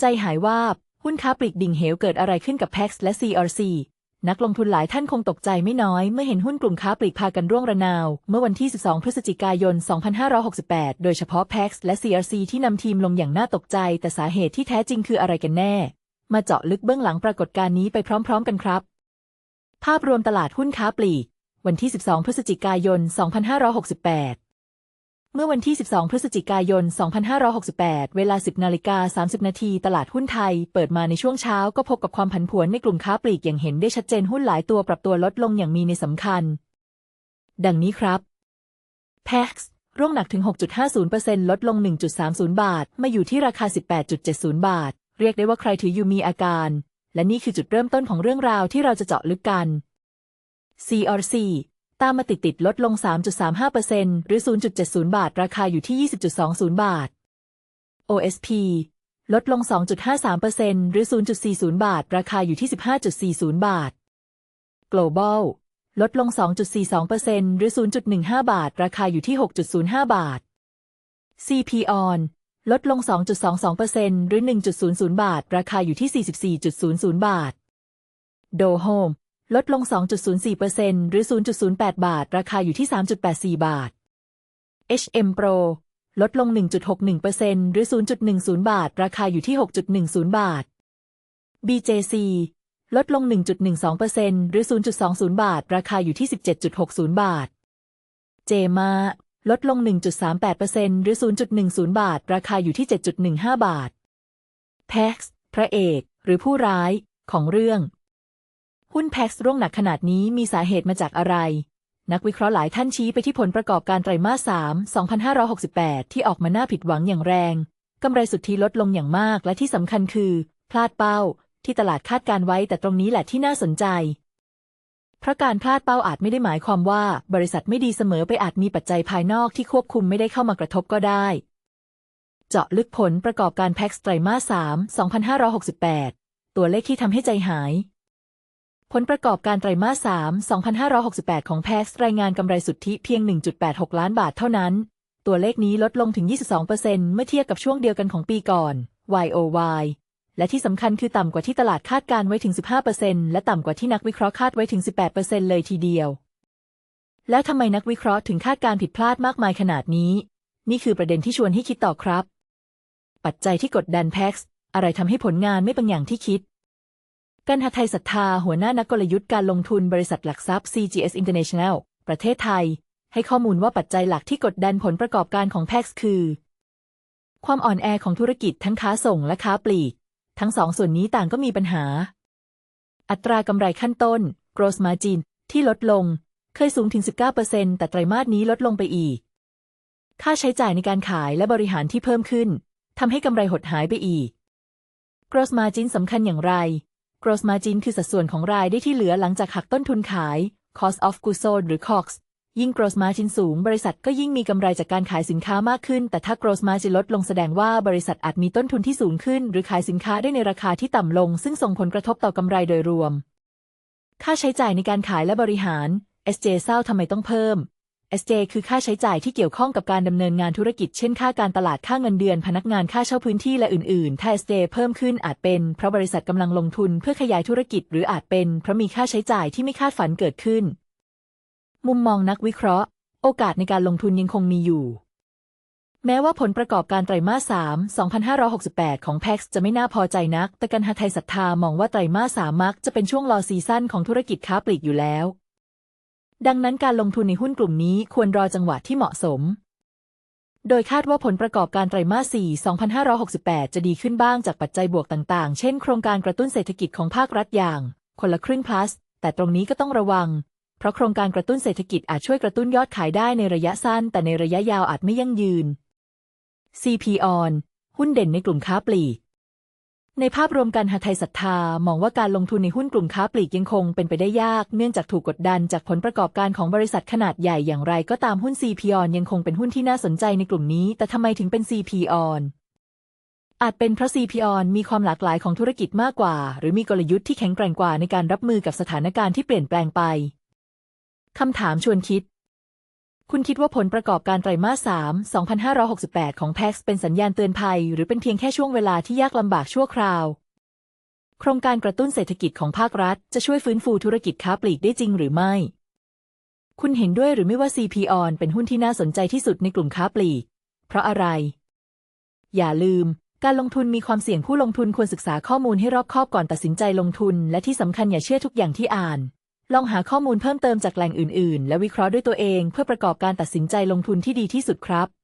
ใจหายวาบ หุ้นค้าปลีกดิ่งเหวเกิดอะไรขึ้นกับ PAX และ CRC นักลงทุนหลายท่านคงตกใจไม่น้อย เมื่อเห็นหุ้นกลุ่มค้าปลีกพากันร่วงระนาว เมื่อวันที่ 12 พฤศจิกายน 2568 โดยเฉพาะ PAX และ CRC ที่นำทีมลงอย่างน่าตกใจ แต่สาเหตุที่แท้จริงคืออะไรกันแน่ มาเจาะลึกเบื้องหลังปรากฏการณ์นี้ไปพร้อม ๆ กันครับ ภาพรวมตลาดหุ้นค้าปลีก วันที่ 12 พฤศจิกายน 2568 เมื่อวันที่ 12 พฤศจิกายน 2568 เวลา 10 นาฬิกา 30 นาทีตลาดหุ้นไทย เปิดมาในช่วงเช้าก็พบกับความผันผวนในกลุ่มค้าปลีกอย่างเห็นได้ชัดเจนหุ้นหลายตัวปรับตัวลดลงอย่างมีในสำคัญ ดังนี้ครับ PAX ร่วงหนักถึง 6.50%ลดลง 1.30 บาท มาอยู่ที่ราคา 18.70 บาท เรียกได้ว่าใครถืออยู่มีอาการ และนี่คือจุดเริ่มต้นของเรื่องราวที่เราจะเจาะลึกกัน CRC ตามมาติดติดลดลง 3.35%หรือ 0.70 บาท ราคาอยู่ที่ 20.20 บาท OSP ลดลง 2.53%หรือ 0.40 บาท ราคาอยู่ที่ 15.40 บาท Global ลดลง 2.42%หรือ 0.15 บาท ราคาอยู่ที่ 6.05 บาท CPON ลดลง 2.22%หรือ 1.00 บาท ราคาอยู่ที่ 44.00 บาท Dohome ลดลง 2.04%หรือ 0.08 บาท ราคาอยู่ที่ 3.84 บาท HM Pro ลดลง 1.61%หรือ 0.10 บาท ราคาอยู่ที่ 6.10 บาท BJC ลดลง 1.12%หรือ 0.20 บาท ราคาอยู่ที่ 17.60 บาท JMA ลดลง 1.38%หรือ 0.10 บาท ราคาอยู่ที่ 7.15 บาท PAX พระเอก หรือผู้ร้าย ของเรื่อง หุ้นแพ็กซ์ร่วงหนักขนาดนี้มีสาเหตุมาจากอะไร นักวิเคราะห์หลายท่านชี้ไปที่ผลประกอบการไตรมาส 3 2568 ที่ออกมาน่าผิดหวังอย่างแรง กำไรสุทธิลดลงอย่างมากและที่สำคัญคือ พลาดเป้า ที่ตลาดคาดการไว้แต่ตรงนี้แหละที่น่าสนใจ เพราะการพลาดเป้าอาจไม่ได้หมายความว่า บริษัทไม่ดีเสมอไปอาจมีปัจจัยภายนอกที่ควบคุมไม่ได้เข้ามากระทบก็ได้ เจาะลึกผลประกอบการแพ็กซ์ไตรมาส 3 2568 ตัวเลขที่ทำให้ใจหาย ผลประกอบการไตรมาส 3 2568 ของแพ็กรายงานกำไรสุทธิเพียง 1.86 ล้านบาทเท่านั้น ตัวเลขนี้ลดลงถึง 22%เมื่อเทียบกับช่วงเดียวกันของปีก่อน YOY และที่สำคัญคือต่ำกว่าที่ตลาดคาดการไว้ถึง 15%และต่ำกว่าที่นักวิเคราะห์คาดไว้ถึง 18%เลยทีเดียว แล้วทำไมนักวิเคราะห์ถึงคาดการผิดพลาดมากมายขนาดนี้ นี่คือประเด็นที่ชวนให้คิดต่อครับ ปัจจัยที่กดดันแพ็กอะไรทำให้ผลงานไม่เป็นอย่างที่คิด กันหไทยศรัทธาหัวหน้านักกลยุทธ์การลงทุนบริษัทหลักทรัพย์ CGS International ประเทศไทย ให้ข้อมูลว่าปัจจัยหลักที่กดดันผลประกอบการของแพ็กคือ ความอ่อนแอของธุรกิจทั้งค้าส่งและค้าปลีก ทั้งสองส่วนนี้ต่างก็มีปัญหา อัตรากำไรขั้นต้น gross margin ที่ลดลง เคยสูงถึง 19%แต่ไตรมาสนี้ลดลงไปอีก ค่าใช้จ่ายในการขายและบริหารที่เพิ่มขึ้นทำให้กำไรหดหายไปอีก gross margin สำคัญอย่างไร gross margin คือสัดส่วนของรายได้ที่เหลือหลังจากหักต้นทุนขาย cost of goods sold หรือ COGS ยิ่ง gross margin สูง บริษัทก็ยิ่งมีกำไรจากการขายสินค้ามากขึ้น แต่ถ้า gross margin ลดลงแสดงว่าบริษัทอาจมีต้นทุนที่สูงขึ้น หรือขายสินค้าได้ในราคาที่ต่ำลง ซึ่งส่งผลกระทบต่อกำไรโดยรวม ค่าใช้จ่ายในการขายและบริหาร SJ เศร้าทำไมต้องเพิ่ม SJ คือค่าใช้จ่ายที่เกี่ยวข้องกับการดำเนินงานธุรกิจเช่นค่าการตลาดค่าเงินเดือนพนักงานค่าเช่าพื้นที่และอื่นๆ ถ้า SJ เพิ่มขึ้นอาจเป็นเพราะบริษัทกำลังลงทุนเพื่อขยายธุรกิจ หรืออาจเป็นเพราะมีค่าใช้จ่ายที่ไม่คาดฝันเกิดขึ้น มุมมองนักวิเคราะห์ โอกาสในการลงทุนยังคงมีอยู่ แม้ว่าผลประกอบการไตรมาส 3 2568 ของ PAX จะไม่น่าพอใจนัก แต่กันหาไทยศรัทธามองว่าไตรมาส 3 มักจะเป็นช่วงรอซีซั่นของธุรกิจค้าปลีกอยู่แล้ว ดังนั้นการลงทุนในหุ้นกลุ่มนี้ควรรอจังหวะที่เหมาะสม โดยคาดว่าผลประกอบการไตรมาส 4 2568 จะดีขึ้นบ้างจากปัจจัยบวกต่างๆ เช่นโครงการกระตุ้นเศรษฐกิจของภาครัฐอย่าง คนละครึ่ง plus แต่ตรงนี้ก็ต้องระวัง เพราะโครงการกระตุ้นเศรษฐกิจอาจช่วยกระตุ้นยอดขายได้ในระยะสั้น แต่ในระยะยาวอาจไม่ยั่งยืน CPON หุ้นเด่นในกลุ่มค้าปลีก ในภาพรวมการหาไทยศรัทธามองว่าการลงทุนในหุ้นกลุ่มค้าปลีกยังคงเป็นไปได้ยาก เนื่องจากถูกกดดันจากผลประกอบการของบริษัทขนาดใหญ่อย่างไรก็ตามหุ้น CPO ยังคงเป็นหุ้นที่น่าสนใจในกลุ่มนี้ แต่ทำไมถึงเป็น CPO อาจเป็นเพราะ CPO มีความหลากหลายของธุรกิจมากกว่า หรือมีกลยุทธ์ที่แข็งแกร่งกว่าในการรับมือกับสถานการณ์ที่เปลี่ยนแปลงไปคำถามชวนคิด คุณคิดว่าผลประกอบการไตรมาส 3 2568 ของ PAX เป็นสัญญาณเตือนภัย หรือเป็นเพียงแค่ช่วงเวลาที่ยากลำบากชั่วคราว โครงการกระตุ้นเศรษฐกิจของภาครัฐ จะช่วยฟื้นฟูธุรกิจค้าปลีกได้จริงหรือไม่ คุณเห็นด้วยหรือไม่ว่า CPO เป็นหุ้นที่น่าสนใจที่สุดในกลุ่มค้าปลีก เพราะอะไร อย่าลืม การลงทุนมีความเสี่ยงผู้ลงทุนควรศึกษาข้อมูลให้รอบคอบก่อนตัดสินใจลงทุน และที่สำคัญอย่าเชื่อทุกอย่างที่อ่าน ลองหาข้อมูลเพิ่มเติมจากแหล่งอื่น ๆ และวิเคราะห์ด้วยตัวเองเพื่อประกอบการตัดสินใจลงทุนที่ดีที่สุดครับ